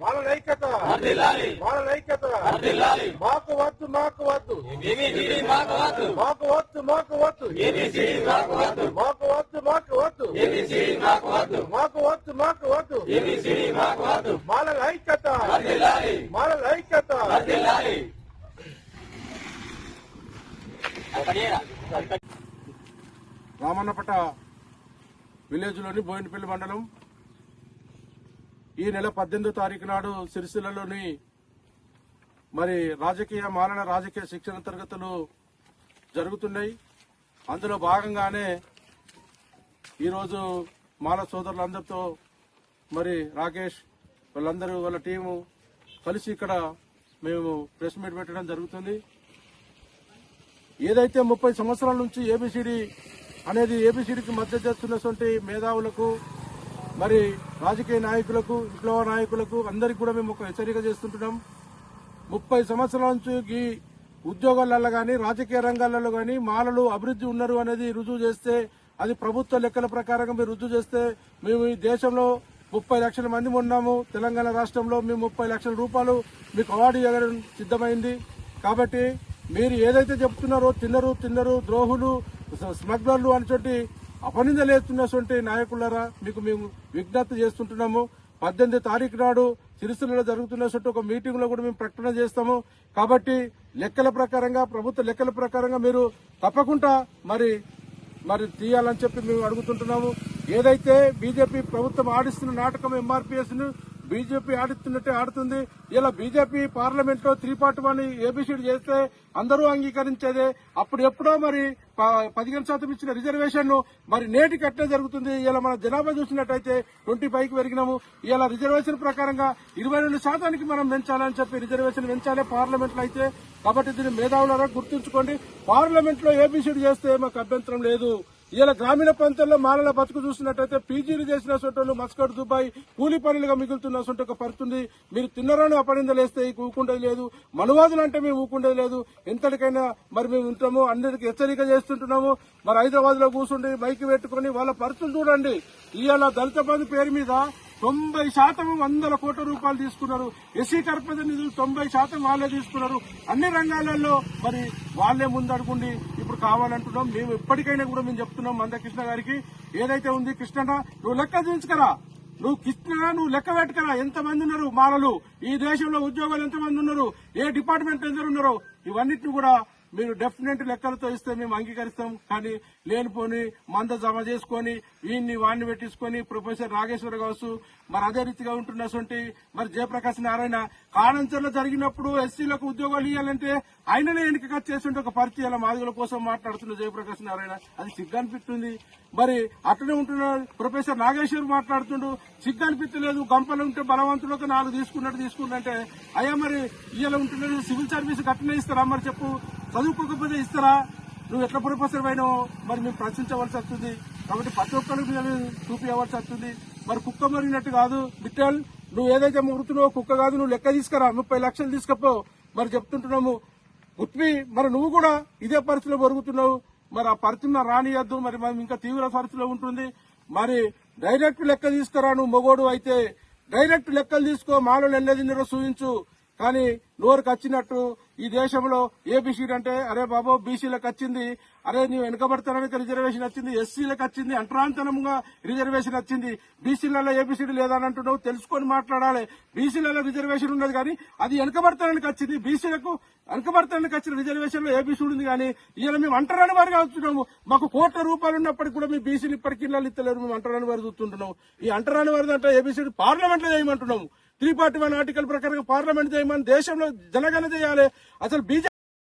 వాళ్ళ ఐక్యత. వాళ్ళ ఐక్యత. మాకు వద్దు మాకు వద్దు. ఏబిసిడి మాకు వద్దు. మాకు వద్దు మాకు వద్దు. ఏబిసిడి మాకు వద్దు. మాకు వద్దు మాకు వద్దు. ఏబిసిడి మాకు వద్దు. మాకు వద్దు మాకు వద్దు. మాకు వద్దు. మాల ఐక్యత. మాల ఐక్యత. రామన్నపట విలేజ్లోని బోయినపల్లి మండలం ఈ నెల పద్దెనిమిదో తారీఖు నాడు సిరిసిల్లలోని మరి రాజకీయ మారణ రాజకీయ శిక్షణ తరగతులు జరుగుతున్నాయి. అందులో భాగంగానే ఈరోజు మాల సోదరులందరితో మరి రాకేష్ వాళ్ళందరూ వాళ్ళ టీము కలిసి ఇక్కడ మేము ప్రెస్ మీట్ పెట్టడం జరుగుతుంది. ఏదైతే ముప్పై సంవత్సరాల నుంచి ఏబిసిడి అనేది ఏబిసిడికి మద్దతు చేస్తున్నటువంటి మేధావులకు మరి రాజకీయ నాయకులకు విప్లవ నాయకులకు అందరికీ కూడా మేము ఒక హెచ్చరిక చేస్తుంటున్నాం. ముప్పై సంవత్సరాల నుంచి ఈ ఉద్యోగాలలో కానీ రాజకీయ రంగాలలో కానీ మాలలు అభివృద్ధి ఉన్నారు అనేది రుజువు చేస్తే అది ప్రభుత్వ లెక్కల ప్రకారంగా మీరు రుజువు చేస్తే మేము ఈ దేశంలో ముప్పై లక్షల మంది ఉన్నాము. తెలంగాణ రాష్ట్రంలో మేము ముప్పై లక్షల రూపాయలు మీకు అవార్డు ఇవ్వడం సిద్ధమైంది. కాబట్టి మీరు ఏదైతే చెప్తున్నారో తిన్నరు తిన్నరు ద్రోహులు స్మగ్లర్లు అని అపనిందలేస్తున్నటువంటి నాయకులరా మీకు మేము విజ్ఞప్తి చేస్తుంటున్నాము. పద్దెనిమిది తారీఖు నాడు సిరిసిల్లలో జరుగుతున్నటువంటి ఒక మీటింగ్లో కూడా మేము ప్రకటన చేస్తాము. కాబట్టి లెక్కల ప్రకారంగా ప్రభుత్వ లెక్కల ప్రకారంగా మీరు తప్పకుండా మరి మరి తీయాలని చెప్పి మేము అడుగుతుంటున్నాము. ఏదైతే బీజేపీ ప్రభుత్వం ఆడిస్తున్న నాటకం ఎంఆర్పీఎస్ను బీజేపీ ఆడుతున్నట్టే ఆడుతుంది. ఇలా బీజేపీ పార్లమెంట్లో త్రీ పార్ట్ వన్ ఏబిసిడి చేస్తే అందరూ అంగీకరించేదే. అప్పుడు ఎప్పుడో మరి ప- పదిహేను శాతం ఇచ్చిన రిజర్వేషన్ మరి నేటికి అట్లే జరుగుతుంది. ఇలా మన జనాభా చూసినట్టయితే ట్వంటీ ఫైవ్కి పెరిగినాము. ఇలా రిజర్వేషన్ ప్రకారంగా ఇరవై రెండు శాతానికి మనం పెంచాలని చెప్పి రిజర్వేషన్ పెంచాలి పార్లమెంట్లో అయితే. కాబట్టి దీన్ని మేధావులారా గుర్తుంచుకోండి. పార్లమెంట్లో ఏబిసిడి చేస్తే మాకు అభ్యంతరం లేదు. ఇలా గ్రామీణ ప్రాంతాల్లో మాలల బతుకు చూసినట్టయితే పీజీలు చేసిన సొంటలు మస్కట్ దుబాయ్ కూలి పనులుగా మిగులుతున్న సొంట ఒక పరిస్థితుంది మీరు తిన్నరాని అపనిందలేస్తే ఊకుండేది లేదు. మనువాదులు అంటే మేము ఊకుండేది లేదు. ఎంతటికైనా మరి మేము ఉంటాము. అందరికి హెచ్చరిక చేస్తుంటున్నాము. మరి హైదరాబాద్లో కూర్చుండి మైకి పెట్టుకుని వాళ్ళ పరిస్థితులు చూడండి. ఇవాళ దళిత బంధు పేరు మీద తొంభై శాతం వందల కోట్ల రూపాయలు తీసుకున్నారు. ఎస్సీ కర్పద నిధులు తొంభై శాతం వాళ్ళే తీసుకున్నారు. అన్ని రంగాలలో మరి వాళ్ళే ముందడుకుండి ఇప్పుడు కావాలంటున్నాం. మేము ఎప్పటికైనా కూడా మేము చెప్తున్నాం మందకృష్ణ గారికి. ఏదైతే ఉంది కృష్ణ నువ్వు లెక్క దించుకరా నువ్వు కృష్ణ నువ్వు లెక్క పెట్టుకరా. ఎంతమంది ఉన్నారు మాలలు? ఈ దేశంలో ఉద్యోగాలు ఎంతమంది ఉన్నారు? ఏ డిపార్ట్మెంట్ ఎందరు ఉన్నారు? ఇవన్నిటిని కూడా మీరు డెఫినెట్ లెక్కలతో ఇస్తే మేము అంగీకరిస్తాం. కానీ లేనిపోని మంద జమ చేసుకొని వీన్ని వాడిని పెట్టించుకొని ప్రొఫెసర్ నాగేశ్వర కావచ్చు మరి అదే రీతిగా ఉంటున్నటువంటి మరి జయప్రకాశ్ నారాయణ కాణంచర్లో జరిగినప్పుడు ఎస్సీలకు ఉద్యోగాలు ఇవ్వాలంటే ఆయననే ఎన్నిక చేస్తుంటే ఒక పరిచయాల మాదిగల కోసం మాట్లాడుతున్న జయప్రకాశ్ నారాయణ. అది సిగ్గు అనిపిస్తుంది మరి అట్లనే ఉంటున్న ప్రొఫెసర్ నాగేశ్వర్ మాట్లాడుతుండు సిగ్గు అనిపించలేదు గంపలు ఉంటే బలవంతులకు నాలుగు తీసుకున్నట్టు తీసుకున్నట్టే అయ్యా మరి ఇవాళ ఉంటున్నది సివిల్ సర్వీస్ అట్లనే ఇస్తారా మరి చెప్పు. చదువుకోకపోతే ఇస్తారా? నువ్వు ఎట్లా ప్రొఫెసర్ అయినావు మరి మేము ప్రశ్నించవలసి వస్తుంది. కాబట్టి ప్రతి ఒక్కరికి చూపించవలసి వస్తుంది. మరి కుక్క మరిగినట్టు కాదు. బిట్టల్ నువ్వు ఏదైతే ముడుతున్నావో కుక్క కాదు నువ్వు లెక్క తీసుకురా. ముప్పై లక్షలు తీసుకపో. మరి చెప్తుంటున్నాము. ఉత్మి మరి నువ్వు కూడా ఇదే పరిస్థితిలో బరుగుతున్నావు. మరి ఆ పరిస్థితిలో రానియద్దు. మరి మనం ఇంకా తీవ్ర పరిస్థితిలో ఉంటుంది. మరి డైరెక్ట్ లెక్క తీసుకురా. నువ్వు మొగోడు అయితే డైరెక్ట్ లెక్కలు తీసుకో. మాలో ఎన్నదిన్నరో చూపించు కానీ నోరుకు వచ్చినట్టు ఈ దేశంలో ఏబిసిడి అంటే అరే బాబు బీసీలకు వచ్చింది. అరే నువ్వు వెనుకబడతానికి రిజర్వేషన్ వచ్చింది. ఎస్సీలకు వచ్చింది. అంటరాంతనంగా రిజర్వేషన్ వచ్చింది. బీసీలలో ఏబిసిడి లేదని అంటున్నావు. తెలుసుకొని మాట్లాడాలి. బీసీలలో రిజర్వేషన్ ఉన్నది కానీ అది వెనుకబడతానికి వచ్చింది. బీసీలకు వెనుకబడతానికి వచ్చిన రిజర్వేషన్లో ఏబిసిడి ఉంది కానీ ఇలా మేము అంటరాని వారిగా వస్తున్నాము మాకు కోట్ల రూపాయలు ఉన్నప్పటికీ కూడా మీ బీసీలు ఇప్పటికీ ఇళ్ళలు ఇస్తలేరు. మేము అంటరాని వారు చూస్తుంటున్నాం ఈ అంటరాని వారిది అంటే ఏబిసిడి పార్లమెంట్లో చేయమంటున్నాము. త్రీ పార్టీ వన్ ఆర్టికల్ ప్రకారం పార్లమెంట్ చేయమని దేశంలో జనగణ చేయాలి. అసలు బీజేపీ